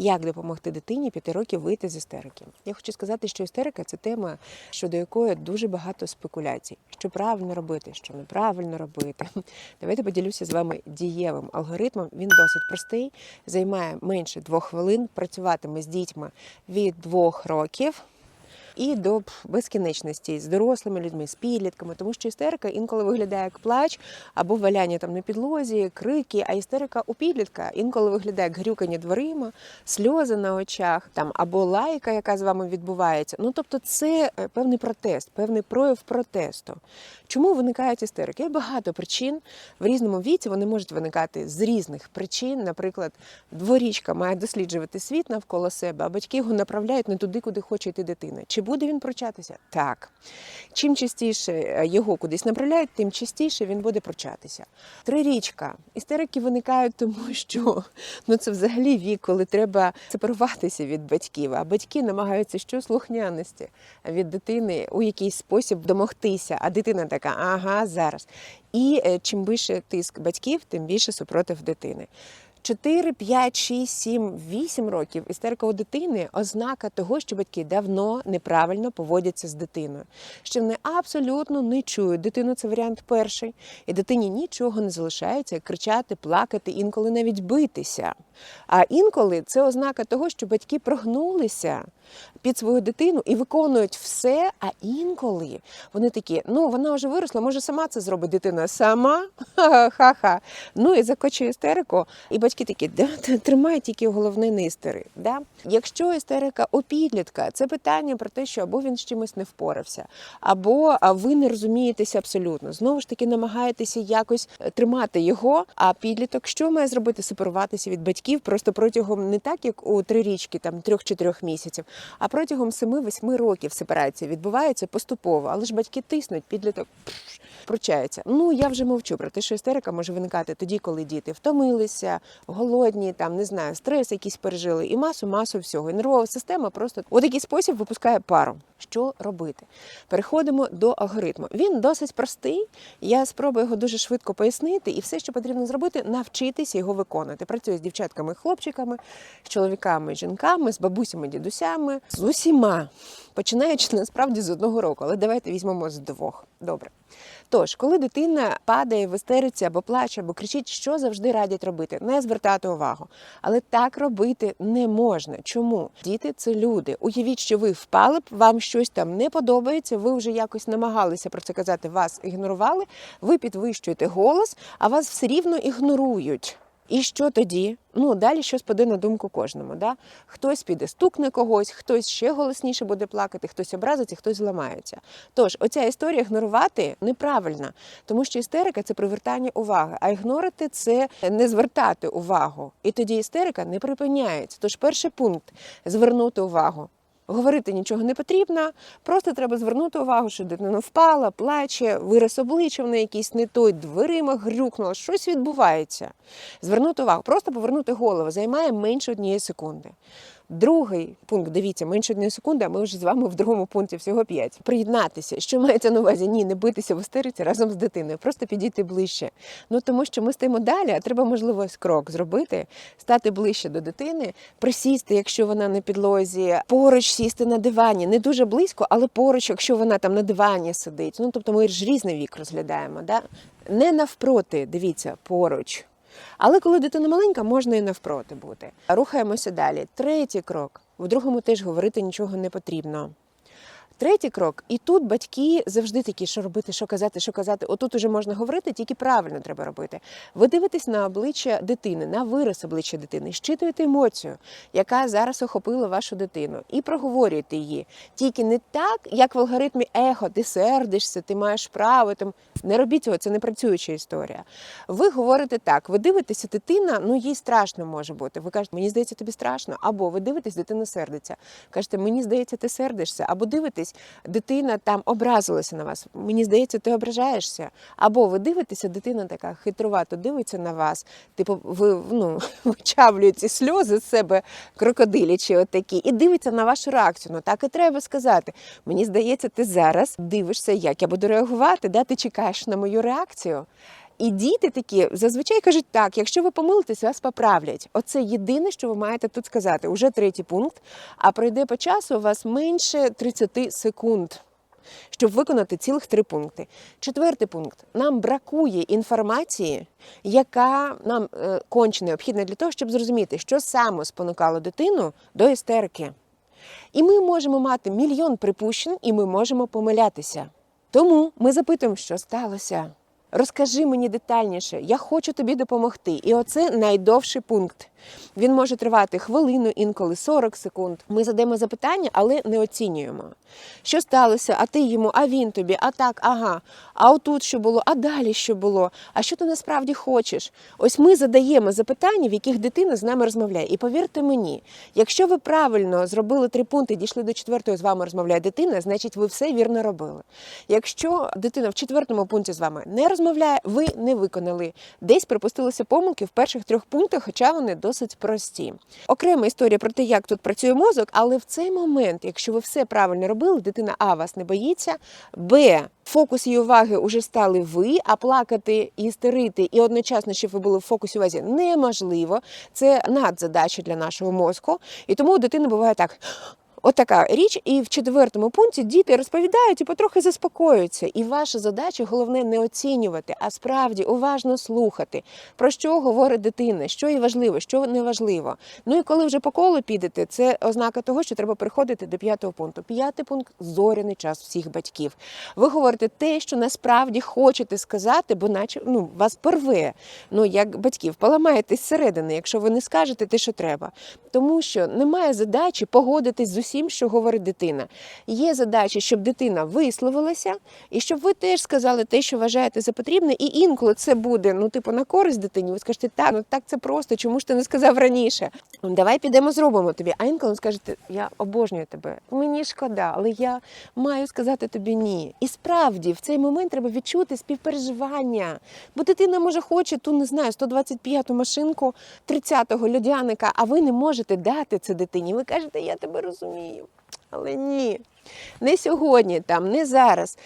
Як допомогти дитині п'яти років вийти з істерики? Я хочу сказати, що істерика це тема, щодо якої дуже багато спекуляцій. Що правильно робити, що неправильно робити. Давайте поділюся з вами дієвим алгоритмом. Він досить простий, займає менше двох хвилин. Працюватиме з дітьми від двох років. І до безкінечності з дорослими людьми, з підлітками, тому що істерика інколи виглядає як плач або валяння там на підлозі, крики. А істерика у підлітка інколи виглядає як грюкання дверима, сльози на очах, там або лайка, яка з вами відбувається. Ну тобто, це е, певний протест, певний прояв протесту. Чому виникають істерики? Є багато причин в різному віці. Вони можуть виникати з різних причин. Наприклад, дворічка має досліджувати світ навколо себе, а батьки його направляють не туди, куди хоче йти дитина. Чи буде він прочатися? Так. Чим частіше е, його кудись направляють, тим частіше він буде прочатися. Трирічка. Істерики виникають тому, що ну це взагалі вік, коли треба сепаруватися від батьків, а батьки намагаються що слухняності від дитини у якийсь спосіб домогтися. А дитина така, ага, зараз. І е, чим більше тиск батьків, тим більше супротив дитини. 4, 5, 6, 7, 8 років істерика у дитини ознака того, що батьки давно неправильно поводяться з дитиною, що вони абсолютно не чують дитину. Це варіант перший, і дитині нічого не залишається, кричати, плакати, інколи навіть битися. А інколи це ознака того, що батьки прогнулися під свою дитину і виконують все. А інколи вони такі: ну вона вже виросла, може сама це зробить дитина сама. Ха-ха. Ну і закочує істерику. І батьки такі, да, т- тримай тільки головне не істери. Да? Якщо істерика у підлітка, це питання про те, що або він з чимось не впорався, або ви не розумієтеся абсолютно. Знову ж таки, намагаєтеся якось е, тримати його. А підліток що має зробити? Сепаруватися від батьків просто протягом не так, як у трирічки, там трьох-чотирьох місяців, а протягом 7-8 років сепарація відбувається поступово. Але ж батьки тиснуть, підліток пручається. Ну я вже мовчу про те, що істерика може виникати тоді, коли діти втомилися, голодні, там не знаю, стрес якийсь пережили, і масу, масу всього. І нервова система просто у такий спосіб випускає пару. Що робити? Переходимо до алгоритму. Він досить простий. Я спробую його дуже швидко пояснити, і все, що потрібно зробити, навчитися його виконувати. Працюю з дівчатками, хлопчиками, з чоловіками, жінками, з бабусями, дідусями, з усіма. Починаючи насправді з одного року, але давайте візьмемо з двох. Добре. Тож, коли дитина падає в істериці або плаче, або кричить, що завжди радять робити, не звертати увагу. Але так робити не можна. Чому? Діти це люди. Уявіть, що ви впали б, вам щось там не подобається. Ви вже якось намагалися про це казати, вас ігнорували. Ви підвищуєте голос, а вас все рівно ігнорують. І що тоді? Ну далі щось паде на думку кожному. Да? Хтось піде стукне когось, хтось ще голосніше буде плакати, хтось образиться, хтось зламається. Тож, оця історія ігнорувати неправильна, тому що істерика це привертання уваги, а ігнорити це не звертати увагу. І тоді істерика не припиняється. Тож, перший пункт звернути увагу. Говорити нічого не потрібно, просто треба звернути увагу, що дитина впала, плаче, вираз обличчя в неї якийсь не той, дверима грюкнула, щось відбувається. Звернути увагу, просто повернути голову займає менше однієї секунди. Другий пункт, дивіться, менше однієї секунди, а ми вже з вами в другому пункті всього п'ять. Приєднатися. Що мається на увазі? Ні, не битися в істериці разом з дитиною, просто підійти ближче. Ну тому що ми стоїмо далі, а треба, можливо, крок зробити, стати ближче до дитини, присісти, якщо вона на підлозі, поруч сісти на дивані, не дуже близько, але поруч, якщо вона там на дивані сидить. Ну тобто ми ж різний вік розглядаємо. Да? Не навпроти, дивіться, поруч. Але коли дитина маленька, можна і навпроти бути. Рухаємося далі. Третій крок. В другому теж говорити нічого не потрібно. Третій крок, і тут батьки завжди такі, що робити, що казати, що казати. Отут уже можна говорити, тільки правильно треба робити. Ви дивитесь на обличчя дитини, на вираз обличчя дитини, щитуєте емоцію, яка зараз охопила вашу дитину, і проговорюєте її. Тільки не так, як в алгоритмі ехо, ти сердишся, ти маєш право. Там не робіть цього, це не працююча історія. Ви говорите так: ви дивитеся, дитина, ну їй страшно може бути. Ви кажете, мені здається, тобі страшно. Або ви дивитесь, дитина сердиться. Кажете, мені здається, ти сердишся. Або дивитесь, дитина там образилася на вас. Мені здається, ти ображаєшся. Або ви дивитеся, дитина така хитрувато дивиться на вас. Типу, ви ну, вичавлює сльози з себе крокодилячі, отакі, і дивиться на вашу реакцію. Ну так і треба сказати. Мені здається, ти зараз дивишся, як я буду реагувати, да? ти чекаєш на мою реакцію. І діти такі зазвичай кажуть так: якщо ви помилитесь, вас поправлять. Оце єдине, що ви маєте тут сказати. Уже третій пункт. А пройде по часу у вас менше 30 секунд. Щоб виконати цілих три пункти. Четвертий пункт: нам бракує інформації, яка нам е, конче необхідна для того, щоб зрозуміти, що саме спонукало дитину до істерики. І ми можемо мати мільйон припущень, і ми можемо помилятися. Тому ми запитуємо, що сталося. Розкажи мені детальніше, я хочу тобі допомогти. І оце найдовший пункт. Він може тривати хвилину, інколи 40 секунд. Ми задаємо запитання, але не оцінюємо. Що сталося? А ти йому, а він тобі, а так, ага. А отут що було, а далі що було? А що ти насправді хочеш? Ось ми задаємо запитання, в яких дитина з нами розмовляє. І повірте мені, якщо ви правильно зробили три пункти, дійшли до четвертої, з вами розмовляє дитина, значить ви все вірно робили. Якщо дитина в четвертому пункті з вами не розмовляє, ви не виконали. Десь припустилися помилки в перших трьох пунктах, хоча вони досить прості. Окрема історія про те, як тут працює мозок, але в цей момент, якщо ви все правильно робили, дитина А вас не боїться, Б. Фокус її уваги уже стали ви, а плакати істерити, і одночасно, щоб ви були в фокусі увазі, неможливо. Це надзадача для нашого мозку. І тому у дитини буває так. Отака річ, і в четвертому пункті діти розповідають і потрохи заспокоюються. І ваша задача головне не оцінювати, а справді уважно слухати, про що говорить дитина, що їй важливо, що не важливо. Ну і коли вже по колу підете, це ознака того, що треба приходити до п'ятого пункту. П'ятий пункт зоряний час всіх батьків. Ви говорите те, що насправді хочете сказати, бо наче ну вас порве. Ну як батьків, поламаєтесь зсередини, якщо ви не скажете те, що треба. Тому що немає задачі погодитись з усім, що говорить дитина. Є задача, щоб дитина висловилася, і щоб ви теж сказали те, що вважаєте за потрібне, і інколи це буде ну, типу, на користь дитині. Ви скажете, так, ну так це просто, чому ж ти не сказав раніше? «Ну, Давай підемо, зробимо тобі. А інколи скажете, я обожнюю тебе. Мені шкода, але я маю сказати тобі ні. І справді в цей момент треба відчути співпереживання. Бо дитина може хоче ту, не знаю, 125-ту машинку 30-го льодяника, а ви не можете дати це дитині. Ви кажете, я тебе розумію. Але ні, не сьогодні, там, не зараз.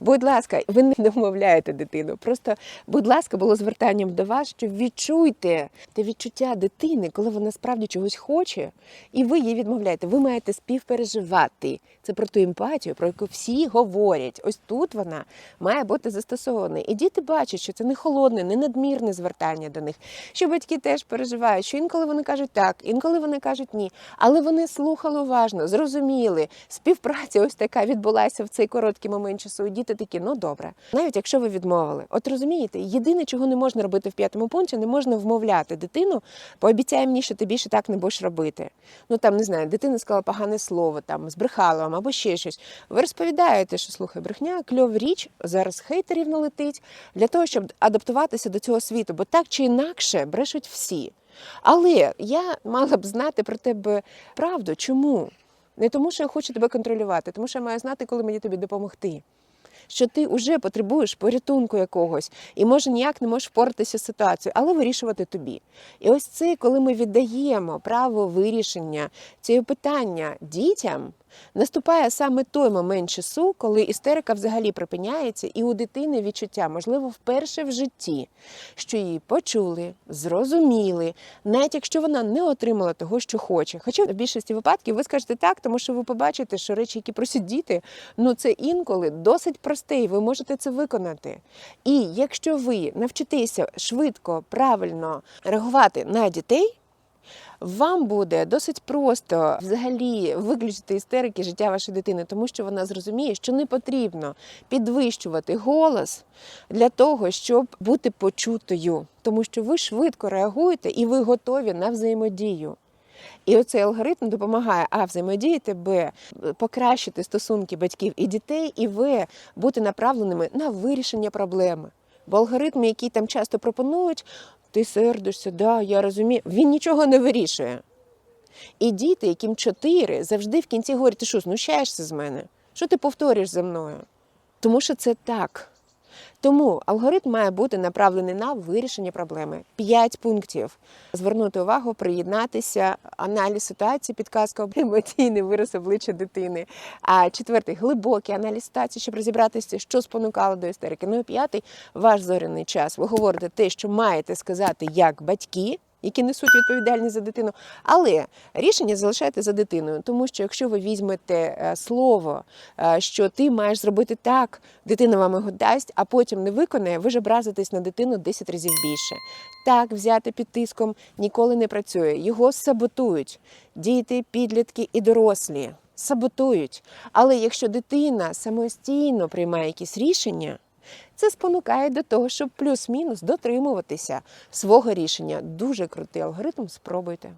Будь ласка, ви не домовляєте дитину. Просто, будь ласка, було звертанням до вас, що відчуйте те відчуття дитини, коли вона справді чогось хоче, і ви їй відмовляєте. Ви маєте співпереживати. Це про ту емпатію, про яку всі говорять. Ось тут вона має бути застосована. І діти бачать, що це не холодне, не надмірне звертання до них. Що батьки теж переживають, що інколи вони кажуть так, інколи вони кажуть ні. Але вони слухали уважно, зрозуміли. Співпраця ось така відбулася в цей короткий момент часу. Діти такі, ну добре. Навіть якщо ви відмовили. От розумієте, єдине, чого не можна робити в п'ятому пункті, не можна вмовляти дитину. Пообіцяй мені, що ти більше так не будеш робити. Ну там не знаю, дитина сказала погане слово, там збрехала вам або ще щось. Ви розповідаєте, що слухай, брехня, кльов річ, зараз хейтерів налетить для того, щоб адаптуватися до цього світу, бо так чи інакше брешуть всі. Але я мала б знати про тебе правду. Чому? Не тому, що я хочу тебе контролювати, тому що я маю знати, коли мені тобі допомогти. Що ти вже потребуєш порятунку якогось і може ніяк не можеш впоратися з ситуацією, але вирішувати тобі. І ось це, коли ми віддаємо право вирішення цього питання дітям, наступає саме той момент часу, коли істерика взагалі припиняється, і у дитини відчуття, можливо, вперше в житті, що її почули, зрозуміли, навіть якщо вона не отримала того, що хоче. Хоча в більшості випадків ви скажете так, тому що ви побачите, що речі, які просять діти, ну це інколи досить просте, і ви можете це виконати. І якщо ви навчитеся швидко, правильно реагувати на дітей. Вам буде досить просто взагалі виключити істерики життя вашої дитини, тому що вона зрозуміє, що не потрібно підвищувати голос для того, щоб бути почутою, тому що ви швидко реагуєте і ви готові на взаємодію. І оцей алгоритм допомагає а взаємодіяти, б покращити стосунки батьків і дітей, і в бути направленими на вирішення проблеми. Бо алгоритм, який там часто пропонують, ти сердишся, да, я розумію, він нічого не вирішує. І діти, яким чотири, завжди в кінці говорять, ти що, знущаєшся з мене? Що ти повторюєш за мною? Тому що це так. Тому алгоритм має бути направлений на вирішення проблеми. П'ять пунктів: звернути увагу, приєднатися, аналіз ситуації, підказка емоційний вираз обличчя дитини. А четвертий глибокий аналіз ситуації, щоб розібратися, що спонукало до істерики. Ну і п'ятий ваш зоряний час. Ви говорите те, що маєте сказати як батьки. Які несуть відповідальність за дитину, але рішення залишайте за дитиною, тому що якщо ви візьмете е, слово, е, що ти маєш зробити так, дитина вам його дасть, а потім не виконає, ви ж образитесь на дитину 10 разів більше. Так, взяти під тиском ніколи не працює. Його саботують діти, підлітки і дорослі. Саботують. Але якщо дитина самостійно приймає якісь рішення, це спонукає до того, щоб плюс-мінус дотримуватися свого рішення. Дуже крутий алгоритм. Спробуйте.